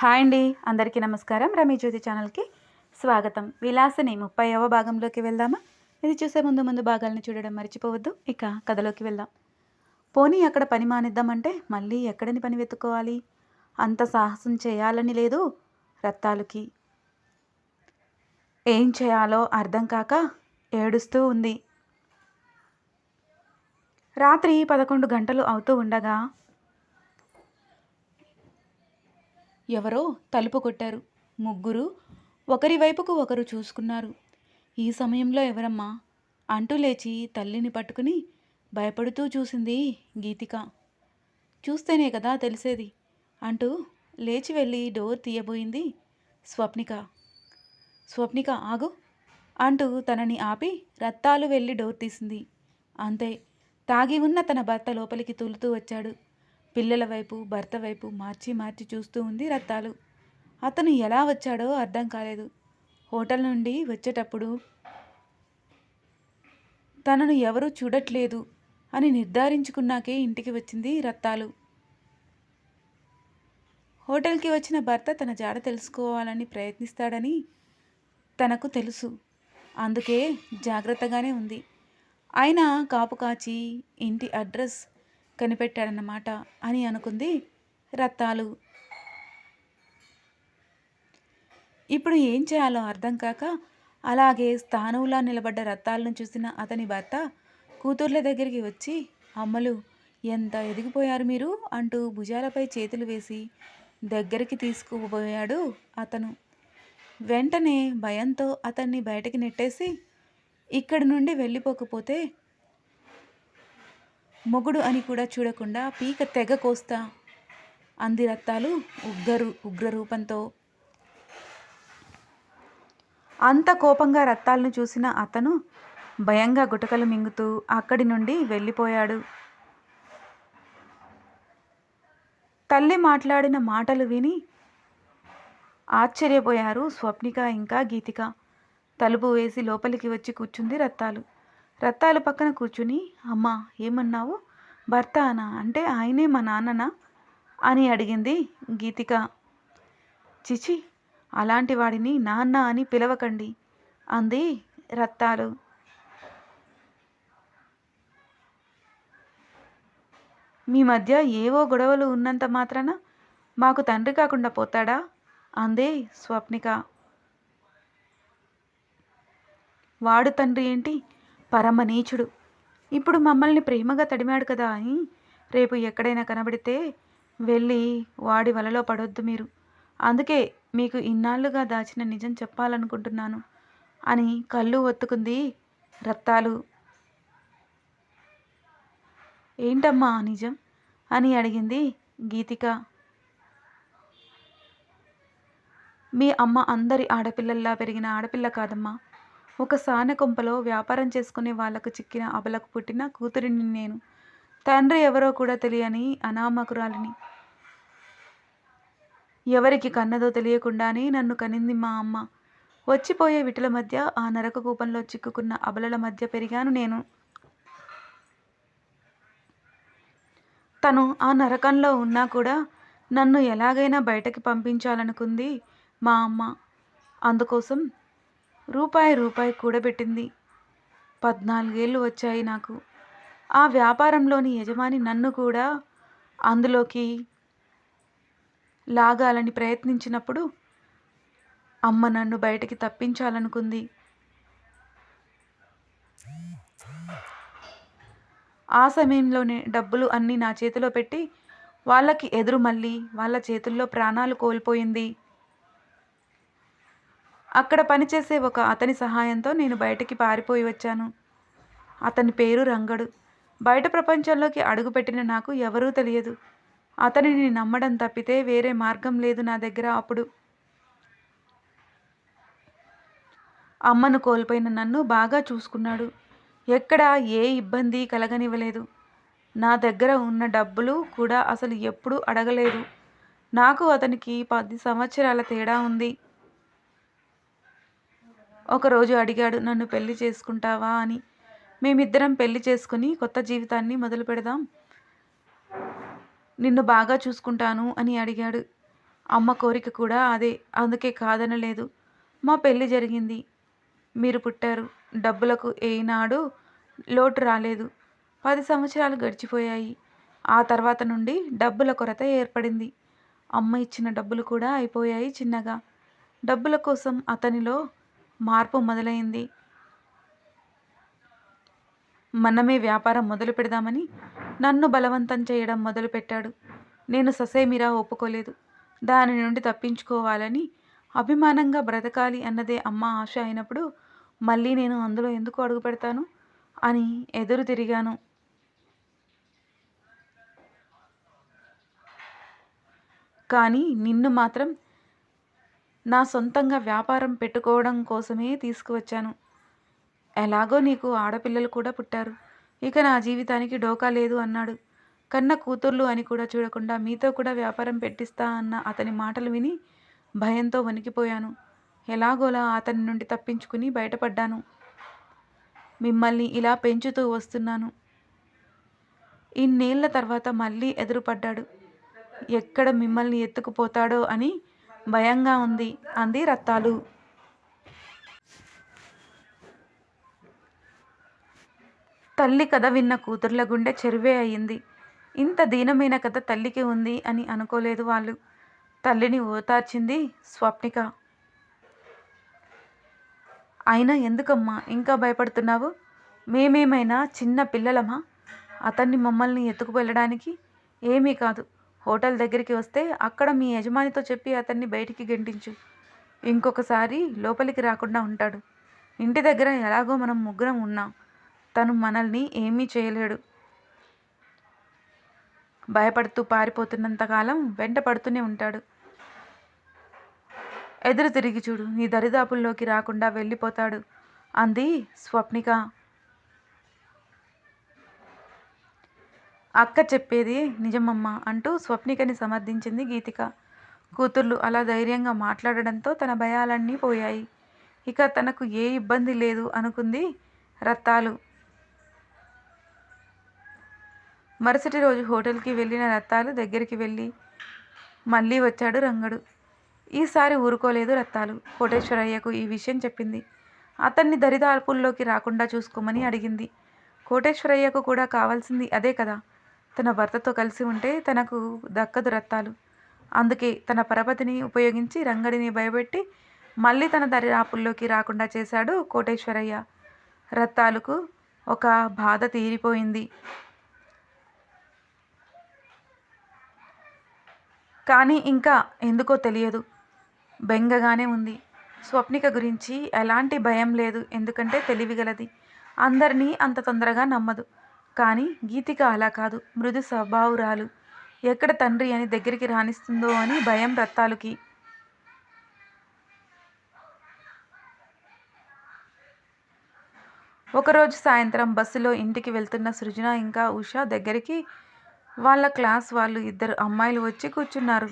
Hi అండి. అందరికీ నమస్కారం. రమీ జ్యోతి ఛానల్కి స్వాగతం. విలాసని ముప్పైవ భాగంలోకి వెళ్దామా? ఇది చూసే ముందు ముందు భాగాలను చూడడం మర్చిపోవద్దు. ఇక కథలోకి వెళ్దాం. పోనీ అక్కడ పని మానిద్దామంటే మళ్ళీ ఎక్కడని పని వెతుక్కోవాలి? అంత సాహసం చేయాలని లేదు రత్తాలుకి. ఏం చేయాలో అర్థం కాక ఏడుస్తూ ఉంది. రాత్రి పదకొండు గంటలు అవుతూ ఉండగా ఎవరో తలుపు కొట్టారు. ముగ్గురు ఒకరి వైపుకు ఒకరు చూసుకున్నారు. ఈ సమయంలో ఎవరమ్మా? అంటూ లేచి తల్లిని పట్టుకుని భయపడుతూ చూసింది గీతిక. చూస్తేనే కదా తెలిసేది అంటూ లేచి వెళ్ళి డోర్ తీయబోయింది స్వప్నిక. స్వప్నిక ఆగు అంటూ తనని ఆపి రత్తాలు వెళ్ళి డోర్ తీసింది. అంతే తాగి ఉన్న తన భర్త లోపలికి తూలుతూ వచ్చాడు. పిల్లల వైపు భర్త వైపు మార్చి మార్చి చూస్తూ ఉంది రత్తాలు. అతను ఎలా వచ్చాడో అర్థం కాలేదు. హోటల్ నుండి వచ్చేటప్పుడు తనను ఎవరూ చూడట్లేదు అని నిర్ధారించుకున్నాకే ఇంటికి వచ్చింది రత్తాలు. హోటల్కి వచ్చిన భర్త తన జాడ తెలుసుకోవాలని ప్రయత్నిస్తాడని తనకు తెలుసు. అందుకే జాగ్రత్తగానే ఉంది. అయినా కాపు కాచి ఇంటి అడ్రస్ కనిపెట్టాడన్నమాట అని అనుకుంది రత్తాలు ఇప్పుడు ఏం చేయాలో అర్థం కాక అలాగే స్థానంలా నిలబడ్డ రత్తాలను చూసిన అతని భర్త కూతుర్ల దగ్గరికి వచ్చి అమ్మలు ఎంత ఎదిగిపోయారు మీరు? అంటూ భుజాలపై చేతులు వేసి దగ్గరికి తీసుకుపోయాడు అతను. వెంటనే భయంతో అతన్ని బయటకి నెట్టేసి ఇక్కడి నుండి వెళ్ళిపోకపోతే మొగుడు అని కూడా చూడకుండా పీక తెగ కోస్తా. అంది రత్తాలు ఉగ్రరు ఉగ్ర రూపంతో అంత కోపంగా రత్తాలను చూసిన అతను భయంగా గుటకలు మింగుతూ అక్కడి నుండి వెళ్ళిపోయాడు. తల్లి మాట్లాడిన మాటలు విని ఆశ్చర్యపోయారు స్వప్నిక ఇంకా గీతిక. తలుపు వేసి లోపలికి వచ్చి కూర్చుంది రత్తాలు. రత్తాలు పక్కన కూర్చుని అమ్మా ఏమన్నావు? భర్త అనా అంటే ఆయనే మా నాన్ననా? అని అడిగింది గీతిక. చిచి అలాంటి వాడిని నాన్న అని పిలవకండి అంది రత్తాలు మీ మధ్య ఏవో గొడవలు ఉన్నంత మాత్రాన మాకు తండ్రి కాకుండా పోతాడా? అందే స్వప్నిక. వాడు తండ్రి ఏంటి? పరమనీచుడు. ఇప్పుడు మమ్మల్ని ప్రేమగా తడిమాడు కదా అని రేపు ఎక్కడైనా కనబడితే వెళ్ళి వాడి వలలో పడొద్దు మీరు. అందుకే మీకు ఇన్నాళ్ళుగా దాచిన నిజం చెప్పాలనుకుంటున్నాను అని కళ్ళు ఒత్తుకుంది రత్తాలు. ఏంటమ్మా నిజం? అని అడిగింది గీతిక. మీ అమ్మ అందరి ఆడపిల్లల్లా పెరిగిన ఆడపిల్ల కాదమ్మా. ఒక సానకొంపలో వ్యాపారం చేసుకునే వాళ్ళకు చిక్కిన అబలకు పుట్టిన కూతురిని నేను. తండ్రి ఎవరో కూడా తెలియని అనామకురాలిని. ఎవరికి కన్నదో తెలియకుండానే నన్ను కనింది మా అమ్మ. వచ్చిపోయే విటుల మధ్య ఆ నరక కూపంలో చిక్కుకున్న అబలల మధ్య పెరిగాను నేను. తను ఆ నరకంలో ఉన్నా కూడా నన్ను ఎలాగైనా బయటకి పంపించాలనుకుంది మా అమ్మ. అందుకోసం రూపాయి రూపాయి కూడబెట్టింది. పద్నాలుగేళ్ళు వచ్చాయి నాకు. ఆ వ్యాపారంలోని యజమాని నన్ను కూడా అందులోకి లాగాలని ప్రయత్నించినప్పుడు అమ్మ నన్ను బయటికి తప్పించాలనుకుంది. ఆ సమయంలోనే డబ్బులు అన్నీ నా చేతిలో పెట్టి వాళ్ళకి ఎదురు మళ్ళీ వాళ్ళ చేతుల్లో ప్రాణాలు కోల్పోయింది. అక్కడ పనిచేసే ఒక అతని సహాయంతో నేను బయటికి పారిపోయి వచ్చాను. అతని పేరు రంగడు. బయట ప్రపంచంలోకి అడుగుపెట్టిన నాకు ఎవరూ తెలియదు. అతనిని నమ్మడం తప్పితే వేరే మార్గం లేదు నా దగ్గర అప్పుడు. అమ్మను కోల్పోయిన నన్ను బాగా చూసుకున్నాడు. ఎక్కడ ఏ ఇబ్బంది కలగనివ్వలేదు. నా దగ్గర ఉన్న డబ్బులు కూడా అసలు ఎప్పుడూ అడగలేదు. నాకు అతనికి పది సంవత్సరాల తేడా ఉంది. ఒకరోజు అడిగాడు నన్ను పెళ్ళి చేసుకుంటావా? అని. మేమిద్దరం పెళ్ళి చేసుకుని కొత్త జీవితాన్ని మొదలు పెడదాం. నిన్ను బాగా చూసుకుంటాను అని అడిగాడు. అమ్మ కోరిక కూడా అదే అందుకే కాదనలేదు. మా పెళ్ళి జరిగింది. మీరు పుట్టారు. డబ్బులకు ఏనాడు లోటు రాలేదు. పది సంవత్సరాలు గడిచిపోయాయి. ఆ తర్వాత నుండి డబ్బుల కొరత ఏర్పడింది. అమ్మ ఇచ్చిన డబ్బులు కూడా అయిపోయాయి చిన్నగా. డబ్బుల కోసం అతనిలో మార్పు మొదలైంది. మనమే వ్యాపారం మొదలు పెడదామని నన్ను బలవంతం చేయడం మొదలుపెట్టాడు. నేను ససేమిరా ఒప్పుకోలేదు. దాని నుండి తప్పించుకోవాలని అభిమానంగా బ్రతకాలి అన్నదే అమ్మ ఆశ అయినప్పుడు మళ్ళీ నేను అందులో ఎందుకు అడుగు పెడతాను అని ఎదురు తిరిగాను. కానీ నిన్ను మాత్రం నా సొంతంగా వ్యాపారం పెట్టుకోవడం కోసమే తీసుకువచ్చాను. ఎలాగో నీకు ఆడపిల్లలు కూడా పుట్టారు. ఇక నా జీవితానికి డోకా లేదు అన్నాడు. కన్న కూతుర్లు అని కూడా చూడకుండా మీతో కూడా వ్యాపారం పెట్టిస్తా అన్న అతని మాటలు విని భయంతో వణికిపోయాను. ఎలాగోలా అతని నుండి తప్పించుకుని బయటపడ్డాను. మిమ్మల్ని ఇలా పెంచుతూ వస్తున్నాను. ఇన్నేళ్ళ తర్వాత మళ్ళీ ఎదురుపడ్డాడు. ఎక్కడ మిమ్మల్ని ఎత్తుకుపోతాడో అని భయంగా ఉంది అంది రత్తాలు. తల్లి కథ విన్న కూతుర్ల గుండె చెరువే అయింది. ఇంత దీనమైన కథ తల్లికి ఉంది అని అనుకోలేదు వాళ్ళు. తల్లిని ఓతార్చింది స్వప్నిక. అయినా ఎందుకమ్మా ఇంకా భయపడుతున్నావు? మేమేమైనా చిన్న పిల్లలమా? అతన్ని మమ్మల్ని ఎత్తుకు వెళ్ళడానికి ఏమీ కాదు. హోటల్ దగ్గరికి వస్తే అక్కడ మీ యజమానితో చెప్పి అతన్ని బయటికి గెంటించు. ఇంకొకసారి లోపలికి రాకుండా ఉంటాడు. ఇంటి దగ్గర ఎలాగో మనం ముగ్గురం ఉన్నాం. తను మనల్ని ఏమీ చేయలేడు. భయపడుతూ పారిపోతున్నంతకాలం వెంట పడుతూనే ఉంటాడు. ఎదురు తిరిగి చూడు నీ దరిదాపుల్లోకి రాకుండా వెళ్ళిపోతాడు. అంది స్వప్నిక. అక్క చెప్పేది నిజమమ్మ అంటూ స్వప్నికని సమర్థించింది గీతిక. కూతుర్లు అలా ధైర్యంగా మాట్లాడడంతో తన భయాలన్నీ పోయాయి. ఇక తనకు ఏ ఇబ్బంది లేదు అనుకుంది రత్తాలు. మరుసటి రోజు హోటల్కి వెళ్ళిన రత్తాలు దగ్గరికి వెళ్ళి మళ్ళీ వచ్చాడు రంగడు. ఈసారి ఊరుకోలేదు రత్తాలు. కోటేశ్వరయ్యకు ఈ విషయం చెప్పింది. అతన్ని దరిదాపుల్లోకి రాకుండా చూసుకోమని అడిగింది. కోటేశ్వరయ్యకు కూడా కావాల్సింది అదే కదా. తన భర్తతో కలిసి ఉంటే తనకు దక్కదు రత్తాలు. అందుకే తన పరపతిని ఉపయోగించి రంగడిని భయపెట్టి మళ్ళీ తన దరిదాపుల్లోకి రాకుండా చేశాడు కోటేశ్వరయ్య. రత్తాలకు ఒక బాధ తీరిపోయింది. కానీ ఇంకా ఎందుకో తెలియదు. బెంగగానే ఉంది. స్వప్నిక గురించి ఎలాంటి భయం లేదు. ఎందుకంటే తెలివిగలది అందరినీ అంత తొందరగా నమ్మదు. కానీ గీతిక అలా కాదు. మృదు స్వభావురాలు. ఎక్కడ తండ్రి అని దగ్గరికి రాణిస్తుందో అని భయం రత్తాలుకి. ఒకరోజు సాయంత్రం బస్సులో ఇంటికి వెళ్తున్న సృజన ఇంకా ఉష దగ్గరికి వాళ్ళ క్లాస్ వాళ్ళు ఇద్దరు అమ్మాయిలు వచ్చి కూర్చున్నారు.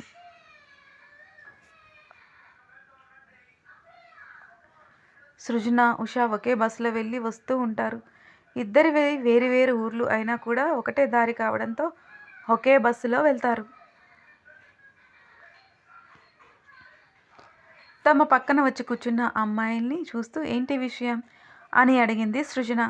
సృజన ఉష ఒకే బస్సులో వెళ్ళి వస్తూ ఉంటారు. ఇద్దరి వేరు వేరు ఊర్లు అయినా కూడా ఒకటే దారి కావడంతో ఒకే బస్సులో వెళ్తారు. తమ పక్కన వచ్చి కూర్చున్న అమ్మాయిల్ని చూస్తూ ఏంటి విషయం అని అడిగింది సృజన.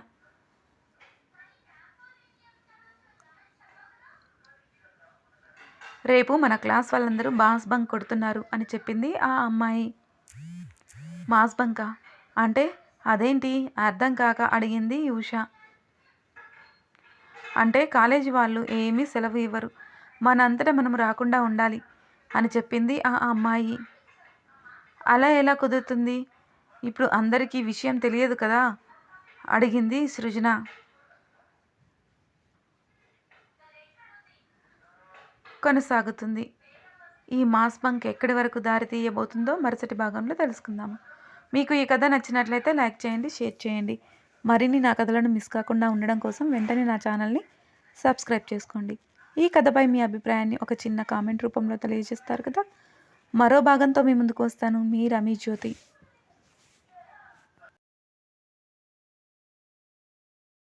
రేపు మన క్లాస్ వాళ్ళందరూ మాస్ బంక్ కొడుతున్నారు అని చెప్పింది ఆ అమ్మాయి. మాస్ బంకా? అంటే అదేంటి? అర్థం కాక అడిగింది ఉష. అంటే కాలేజీ వాళ్ళు ఏమీ సెలవు ఇవ్వరు. మనంతటా మనం రాకుండా ఉండాలి అని చెప్పింది ఆ అమ్మాయి. అలా ఎలా కుదురుతుంది? ఇప్పుడు అందరికీ విషయం తెలియదు కదా? అడిగింది సృజన. కొనసాగుతుంది. ఈ మాస్ బంక్ ఎక్కడి వరకు దారి తీయబోతుందో మరుసటి భాగంలో తెలుసుకుందాము. మీకు ఈ కథ నచ్చినట్లయితే లైక్ చేయండి షేర్ చేయండి. మరిన్ని నా కథలను మిస్ కాకుండా ఉండడం కోసం వెంటనే నా ఛానల్ని సబ్స్క్రైబ్ చేసుకోండి. ఈ కథపై మీ అభిప్రాయాన్ని ఒక చిన్న కామెంట్ రూపంలో తెలియజేస్తారు కదా. మరో భాగంతో మీ ముందుకు వస్తాను. మీ రమీ జ్యోతి.